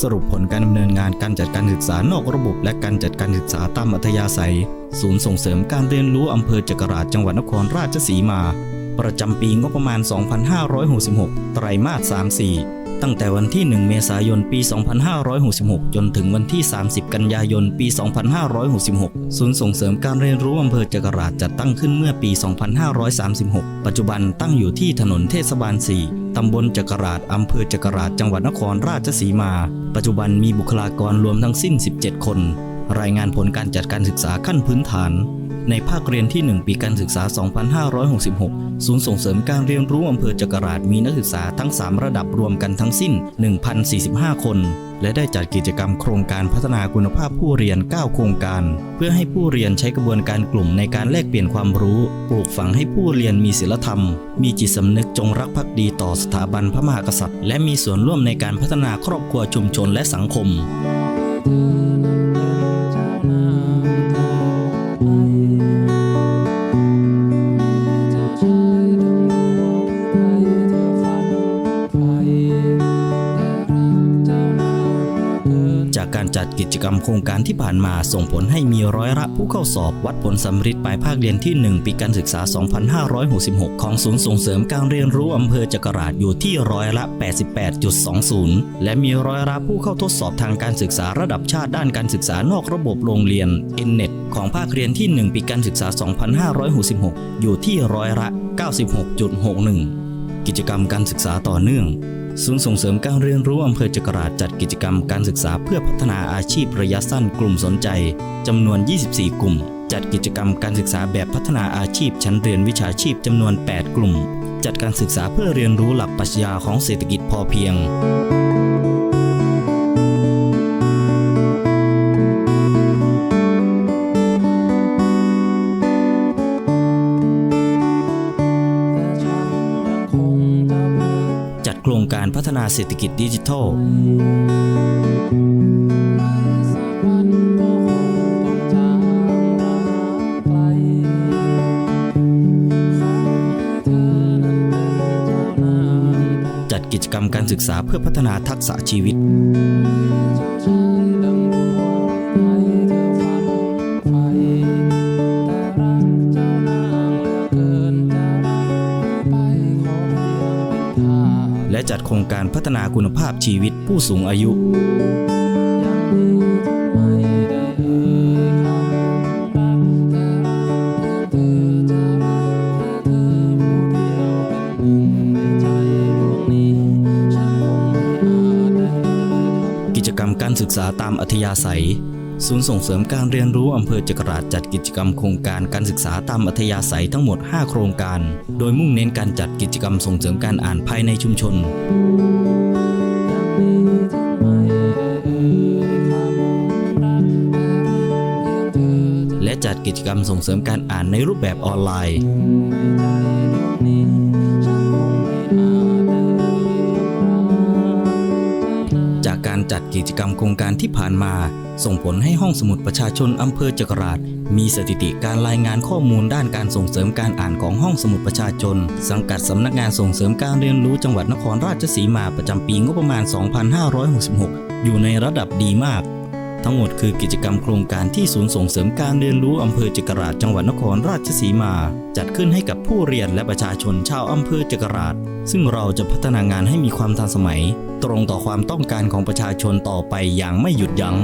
สรุปผลการดำเนินงานการจัดการศึกษานอกระบบ และการจัดการศึกษาตามอัธยาศัย ศูนย์ส่งเสริมการเรียนรู้อำเภอจักราชจังหวัดนครราชสีมา ประจำปีงบประมาณ 2566 ไตรมาส 34 ตั้งแต่วันที่ 1 เมษายน ปี 2566 จนถึงวันที่ 30 กันยายน ปี 2566 ศูนย์ส่งเสริมการเรียนรู้อำเภอจักราชจัดตั้งขึ้นเมื่อปี 2536 ปัจจุบันตั้งอยู่ที่ถนนเทศบาล 4 ตำบลจักราชอำเภอจักราชจังหวัดนครราชสีมา ปัจจุบันมีบุคลากรรวมทั้งสิ้น 17 คน รายงานผลการจัดการศึกษาขั้นพื้นฐาน ในภาคเรียนที่ 1 ปีการศึกษา 2566 ศูนย์ส่งเสริมการเรียนรู้อำเภอจักราชมีนักศึกษาทั้ง 3 ระดับรวมกันทั้งสิ้น 1,045 คน และได้จัดกิจกรรมโครงการพัฒนาคุณภาพผู้เรียน 9 โครงการ เพื่อให้ผู้เรียนใช้กระบวนการกลุ่มในการแลกเปลี่ยนความรู้ ปลูกฝังให้ผู้เรียนมีศีลธรรม มีจิตสำนึกจงรักภักดีต่อสถาบันพระมหากษัตริย์ และมีส่วนร่วมในการพัฒนาครอบครัวชุมชนและสังคม จัดกิจกรรมโครงการที่ผ่านมาส่งผลให้มีร้อยละผู้เข้าสอบวัดผลสำฤทธิ์ปลายภาคเรียนที่ 1 ปีการศึกษา 2566 ของศูนย์ส่งเสริมการเรียนรู้อำเภอจักราชอยู่ที่ร้อยละ 88.20 และมีร้อยละผู้เข้าทดสอบทางการศึกษาระดับชาติด้านการศึกษานอกระบบโรงเรียน n n e t ของภาคเรียนที่ 1 ปีการศึกษา 2566 อยู่ที่ร้อยละ 96.61 กิจกรรมการศึกษาต่อเนื่อง ศูนย์ส่งเสริมการเรียนรู้อำเภอจักราชจัดกิจกรรมการศึกษาเพื่อพัฒนาอาชีพระยะสั้นกลุ่มสนใจจำนวน 24 กลุ่ม จัดกิจกรรมการศึกษาแบบพัฒนาอาชีพชั้นเรียนวิชาชีพจำนวน 8 กลุ่ม จัดการศึกษาเพื่อเรียนรู้หลักปรัชญาของเศรษฐกิจพอเพียง ครงการพัฒนาเศรษฐกิจดิจิทัล จัดกิจกรรมการศึกษาเพื่อพัฒนาทักษะชีวิต จัดโครงการพัฒนาคุณภาพชีวิตผู้สูงอายุกิจกรรมการศึกษาตามอัธยาศัย ศูนย์ส่งเสริมการเรียนรู้อำเภอจักราชจัดกิจกรรมโครงการการศึกษาตามอัธยาศัยทั้งหมด 5 โครงการ โดยมุ่งเน้นการจัดกิจกรรมส่งเสริมการอ่านภายในชุมชน และจัดกิจกรรมส่งเสริมการอ่านในรูปแบบออนไลน์ การจัดกิจกรรมโครงการที่ผ่านมา ส่งผลให้ห้องสมุดประชาชนอำเภอจักราช มีสถิติการรายงานข้อมูลด้านการส่งเสริมการอ่านของห้องสมุดประชาชน สังกัดสำนักงานส่งเสริมการเรียนรู้จังหวัดนครราชสีมาประจำปีงบประมาณ 2566 อยู่ในระดับดีมาก ทั้งหมดคือกิจกรรมโครงการที่ศูนย์ส่งเสริมการเรียนรู้อำเภอจักราชจังหวัดนครราชสีมา จัดขึ้นให้กับผู้เรียนและประชาชนชาวอำเภอจักราช ซึ่งเราจะพัฒนางานให้มีความทันสมัย ตรงต่อความต้องการของประชาชนต่อไปอย่างไม่หยุดยัง้ง